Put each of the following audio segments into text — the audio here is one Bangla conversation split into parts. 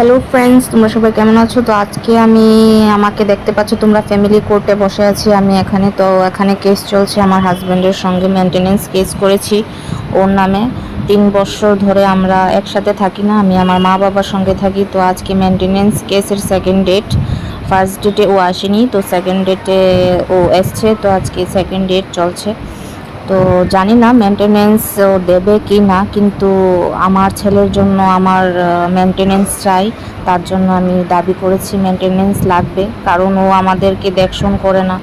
হ্যালো ফ্রেন্ডস তোমরা সবাই কেমন আছো? তো আজকে আমি, আমাকে দেখতে পাচ্ছ, তোমরা ফ্যামিলি কোর্টে বসে আছি। আমি এখানে, তো এখানে কেস চলছে। আমার হাজব্যান্ডের সঙ্গে মেনটেনেন্স কেস করেছি ওর নামে। তিন বছর ধরে আমরা একসাথে থাকি না। আমি আমার মা বাবার সঙ্গে থাকি। তো আজকে মেনটেনেন্স কেসের সেকেন্ড ডেট ফার্স্ট ডেটে ও আসেনি, তো সেকেন্ড ডেটে ও এসছে। তো আজকে সেকেন্ড ডেট চলছে। তো জানি না মেনটেনেন্স দেবে কি না, কিন্তু আমার ছেলের জন্য আমার মেনটেনেন্স চাই। তার জন্য আমি দাবি করেছি মেনটেনেন্স লাগবে, কারণ ও আমাদেরকে দেখশন করে না।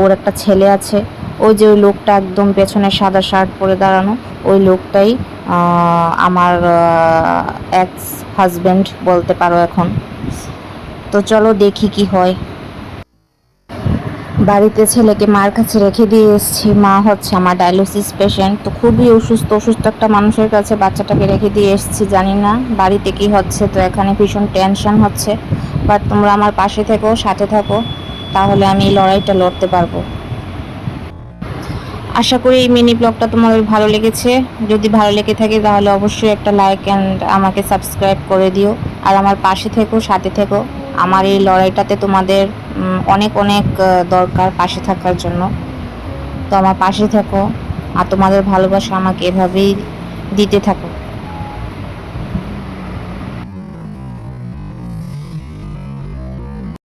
ওর একটা ছেলে আছে, ওই যে ওই লোকটা একদম পেছনে সাদা শার্ট পরে দাঁড়ানো, ওই লোকটাই আমার এক্স হাজব্যান্ড বলতে পারো এখন। তো চলো দেখি কি হয়। বাড়িতে ছেলেকে মার কাছে রেখে দিয়ে এসেছি। মা হচ্ছে আমার ডায়ালিসিস পেশেন্ট তো খুবই অসুস্থ অসুস্থ একটা মানুষের কাছে বাচ্চাটাকে রেখে দিয়ে এসেছি, জানি না। বাড়িতে কি হচ্ছে, তো এখানে ভীষণ টেনশন হচ্ছে। বাট তোমরা আমার পাশে থেকো, সাথে থাকো, তাহলে আমি এই লড়াইটা লড়তে পারব। আশা করি এই মিনি ব্লগটা তোমাদের ভালো লেগেছে। যদি ভালো লেগে থাকে, তাহলে অবশ্যই একটা লাইক অ্যান্ড আমাকে সাবস্ক্রাইব করে দিও। আর আমার পাশে থেকো, সাথে থেকো। আমার এই লড়াইটাতে তোমাদের অনেক অনেক দরকার পাশে থাকার জন্য। তো আমার পাশে থাকো, আর তোমাদের ভালোবাসা আমাকে এভাবেই দিতে থাকো।